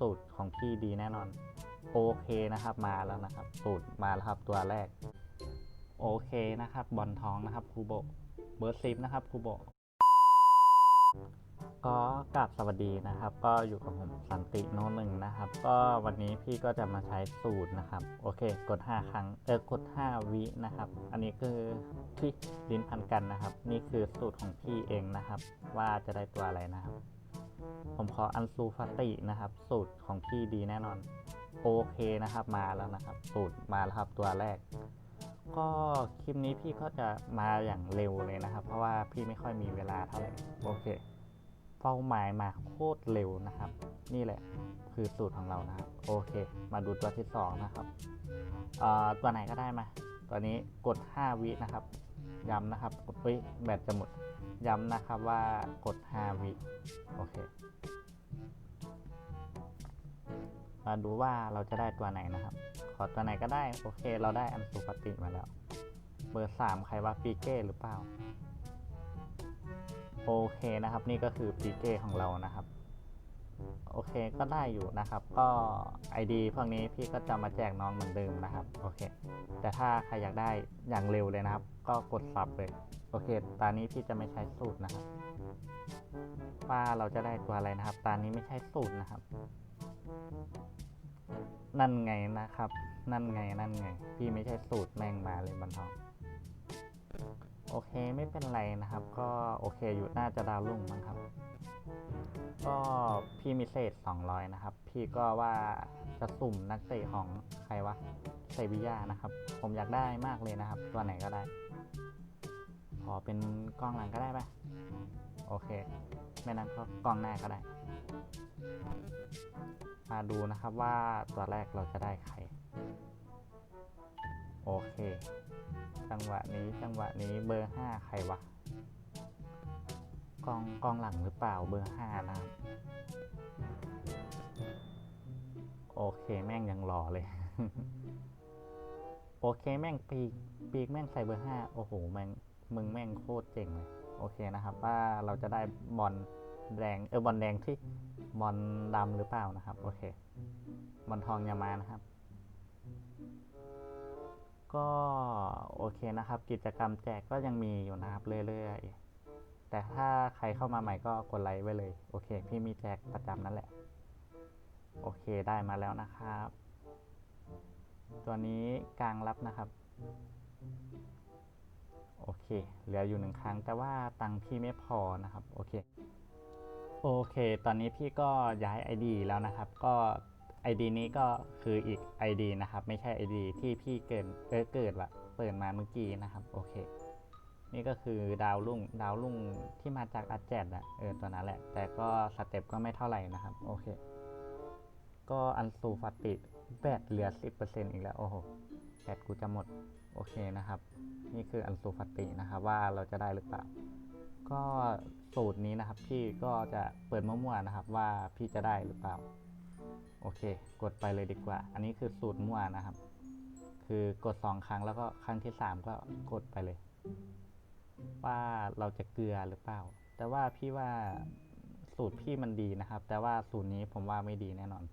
สูตรของพี่ดีแน่นอน โอเคนะครับมาแล้วนะครับ สูตรมาแล้วครับตัวแรก โอเคนะครับ บอลทองนะครับครูโบเบอร์ซิฟนะครับครูโบก็กราบสวัสดีนะครับ ก็อยู่กับผมสันติโนหนึ่งนะครับ ก็วันนี้พี่ก็จะมาใช้สูตรนะครับ โอเค กด 5 ครั้งเออกด 5 วินะครับ อันนี้คือที่ลิ้นพันกันนะครับ นี่คือสูตรของพี่เองนะครับ ว่าจะได้ตัวอะไรนะครับ ผมขออันซูฟาตินะครับ สูตรของพี่ดีแน่นอน โอเคนะครับมาแล้วนะครับ สูตรมาแล้วครับตัวแรก ก็คลิปนี้พี่ก็จะมาอย่างเร็วเลยนะครับ เพราะว่าพี่ไม่ค่อยมีเวลาเท่าไหร่โอเคเป้าหมายมาโคตรเร็วนะครับ นี่แหละคือสูตรของเรานะครับ โอเค มาดูตัวที่สองนะครับตัวไหนก็ได้มา ตัวนี้กด 5 วินะครับ ย้ำนะครับกดเฮ้ยแบตจะหมด ย้ำนะครับว่ากด 5 วิโอเค มาดูว่าเราจะได้ตัวไหนนะครับ ขอตัวไหนก็ได้ โอเค เราได้อันสุปติมาแล้ว เบอร์สามใครว่าปีเก้หรือเปล่า โอเคนะครับ นี่ก็คือปีเก้ของเรานะครับ โอเคก็ได้อยู่นะครับ ก็ ID พวกนี้พี่ก็จะมาแจกน้องเหมือนเดิมนะครับ โอเค แต่ถ้าใครอยากได้อย่างเร็วเลยนะครับ ก็กดซับเลย โอเค ตอนนี้พี่จะไม่ใช้สูตรนะครับ ว่าเราจะได้ตัวอะไรนะครับ ตอนนี้ไม่ใช่สูตรนะครับ นั่นไงนะครับ นั่นไง นั่นไง พี่ไม่ใช่สูตรแม่งมาเลยบันทองโอเคไม่เป็นไรนะครับ ก็โอเคอยู่น่าจะดาวรุ่งมั้งครับ ก็พี่มีเศษ 200 นะครับ พี่ก็ว่าจะสุ่มนักเตะของใครวะเซบีย่านะครับ ผมอยากได้มากเลยนะครับ ตัวไหนก็ได้ ขอเป็นกล้องหลังก็ได้ปะโอเค ไม่นั้นก็กล้องหน้าก็ได้ มาดูนะครับว่าตัวแรกเราจะได้ใคร โอเค จังหวะนี้จังหวะนี้เบอร์ห้าใครวะ กองกองหลังหรือเปล่าเบอร์ห้านะครับ โอเคแม่งยังหล่อเลย โอเคแม่งปีกปีกแม่งใส่เบอร์ห้าโอ้โหแม่งมึงแม่งโคตรเจ๋งเลย โอเคนะครับ ว่าเราจะได้บอลแดงเออบอลแดงที่บอลดำหรือเปล่านะครับ โอเคบอลทองอยามานะครับ ก็โอเคนะครับ กิจกรรมแจกก็ยังมีอยู่นะครับเรื่อยๆ แต่ถ้าใครเข้ามาใหม่ก็กดไลค์ไว้เลย โอเค พี่มีแจกประจำนั่นแหละ โอเคได้มาแล้วนะครับ ตัวนี้กลางรับนะครับ โอเค เหลืออยู่หนึ่งครั้ง แต่ว่าตังค์พี่ไม่พอนะครับ โอเค โอเค ตอนนี้พี่ก็ย้าย ID แล้วนะครับ ก็ ID นี้ก็คืออีก ID นะครับ ไม่ใช่ ID ที่พี่เกิดเออเกิดละเปิดมาเมื่อกี้นะครับ โอเค นี่ก็คือดาวรุ่งดาวรุ่งที่มาจากอาแจดอะเออตัวนั้นแหละ แต่ก็สเต็ปก็ไม่เท่าไหร่นะครับ โอเค ก็อันซูฟาติแบตเหลือ 10%อีกแล้ว โอ้โหแบตกูจะหมด โอเคนะครับ นี่คืออันซูฟาตินะครับว่าเราจะได้หรือเปล่า ก็สูตรนี้นะครับ พี่ก็จะเปิดมั่วๆนะครับ ว่าพี่จะได้หรือเปล่า โอเค กดไปเลยดีกว่า อันนี้คือสูตรมั่วนะครับ คือกด 2 ครั้งแล้วก็ครั้งที่ 3 ก็กดไปเลย ว่าเราจะเกลือหรือเปล่า แต่ว่าพี่ว่าสูตรพี่มันดีนะครับ แต่ว่าสูตรนี้ผมว่าไม่ดีแน่นอน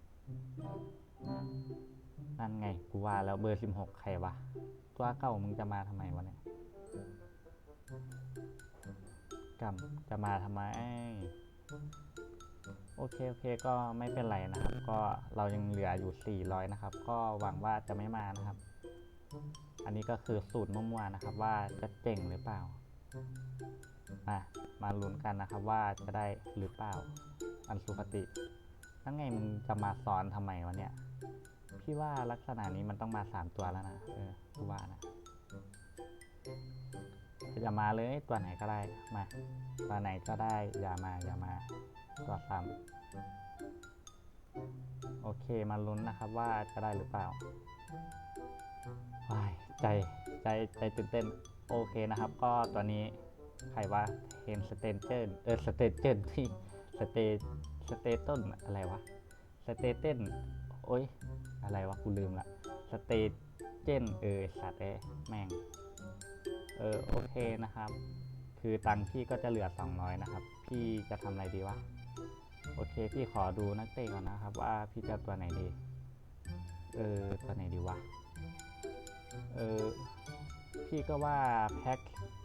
นั่นไงกูว่าแล้วเบอร์16ใครวะ ตัวเก่ามึงจะมาทำไมวะเนี่ยกำจะมาทำไม โอเค โอเค ก็ไม่เป็นไรนะครับ ก็เรายังเหลืออยู่ 400 นะครับ ก็หวังว่าจะไม่มานะครับ อันนี้ก็คือสูตรมั่วๆนะครับ ว่าจะเจ๋งหรือเปล่า มามาลุ้นกันนะครับว่าจะได้หรือเปล่า อันสุปตินั่นไงมึงจะมาซ้อนทำไมวะเนี่ย พี่ว่าลักษณะนี้มันต้องมา3ตัวแล้วนะ เออกูว่านะอย่ามาเลยตัวไหนก็ได้ มา ตัวไหนก็ได้ อย่ามา อย่ามา ตัวซ้ำโอเค มาลุ้นนะครับว่าจะได้หรือเปล่าว้ใจ ใจ ใจตื่นเต้น โอเคนะครับ ก็ตัวนี้ใครว่าเฮนสเตนเจอร์เออสเตนเจอร์ที่สเตสเตต้นอะไรวะสเตเต้นโอ้ยอะไรวะกูลืมละสเตเจนเออสัตว์เอแม่งเออโอเคนะครับ คือตังค์พี่ก็จะเหลือ 200 นะครับ พี่จะทำอะไรดีวะโอเค พี่ขอดูนักเตะก่อนนะครับ ว่าพี่จะตัวไหนดี เออตัวไหนดีวะ เออ พี่ก็ว่าแพ็ค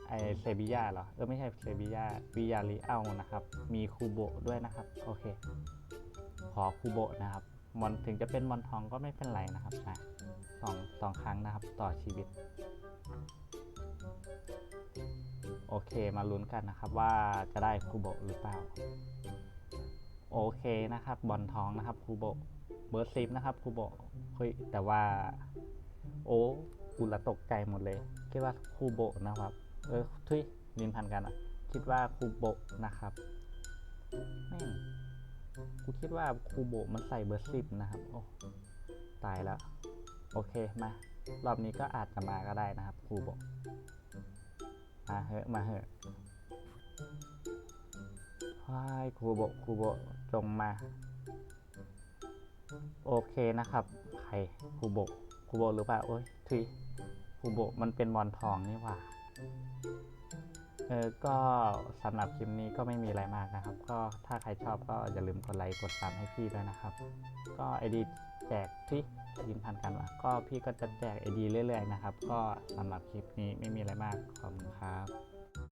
ไอเซบียาเหรอ เออไม่ใช่เซบียาวิยาริเอานะครับ มีคูโบด้วยนะครับ โอเค ขอคูโบนะครับมอนถึงจะเป็นมอนทองก็ไม่เป็นไรนะครับอะสองสองครั้งนะครับต่อชีวิต โอเคมาลุ้นกันนะครับว่าจะได้คูโบหรือเปล่า โอเคนะครับบอลทองนะครับคูโบเบอร์ซิฟนะครับคูโบเฮ้ยแต่ว่า โอ้กูละตกใจหมดเลย คิดว่าคูโบะนะครับ เออทุยลินพันกันอะ คิดว่าคูโบะนะครับแม่งกูคิดว่าคูโบะมันใส่เบอร์ซิฟนะครับ โอ้ ตายแล้ว โอเคมา รอบนี้ก็อาจจะมาก็ได้นะครับคูโบะมาเหอะมาเหอะว้ายคูโบะคูโบะจงมา โอเคนะครับใครคูโบะคูโบะหรือเปล่าโอ้ยทุย คูโบมันเป็นบอลทองนี่หว่า เออ ก็สำหรับคลิปนี้ก็ไม่มีอะไรมากนะครับ ก็ถ้าใครชอบก็อย่าลืมกดไลค์กดซับให้พี่ด้วยนะครับ ก็ไอดีแจกที่ยินพันกันวะก็พี่ก็จะแจกไอดีเรื่อยๆนะครับ ก็สำหรับคลิปนี้ไม่มีอะไรมากขอบคุณครับ